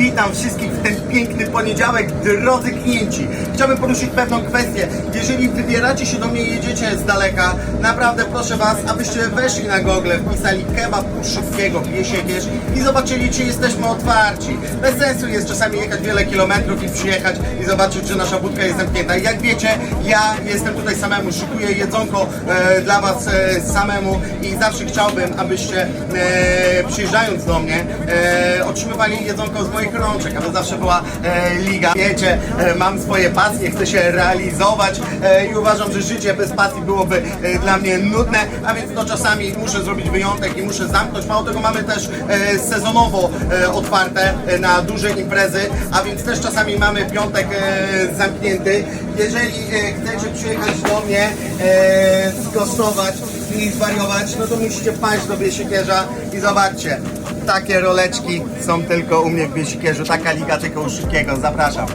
Witam wszystkich w ten piękny poniedziałek, drodzy klienci. Chciałbym poruszyć pewną kwestię. Jeżeli wybieracie się do mnie i jedziecie z daleka, naprawdę proszę Was, abyście weszli na Google, wpisali kebab u szybkiego, piesiekierz i zobaczyli, czy jesteśmy otwarci. Bez sensu jest czasami jechać wiele kilometrów i przyjechać i zobaczyć, że nasza budka jest zamknięta. Jak wiecie, ja jestem tutaj samemu, szykuję jedzonko e, dla Was e, samemu i zawsze chciałbym, abyście e, przyjeżdżając do mnie e, otrzymywali jedzonko z moich rączek, aby zawsze była e, liga. Wiecie, e, mam swoje pasje, chcę się realizować i uważam, że życie bez pasji byłoby dla mnie nudne, a więc to czasami muszę zrobić wyjątek i muszę zamknąć. Mało tego mamy też sezonowo otwarte na duże imprezy, a więc też czasami mamy piątek zamknięty. Jeżeli chcecie przyjechać do mnie, skosztować i zwariować, no to musicie paść do Biesiekierza i zobaczcie, takie roleczki są tylko u mnie w Biesikierzu, taka liga tylko u Szybkiego, zapraszam.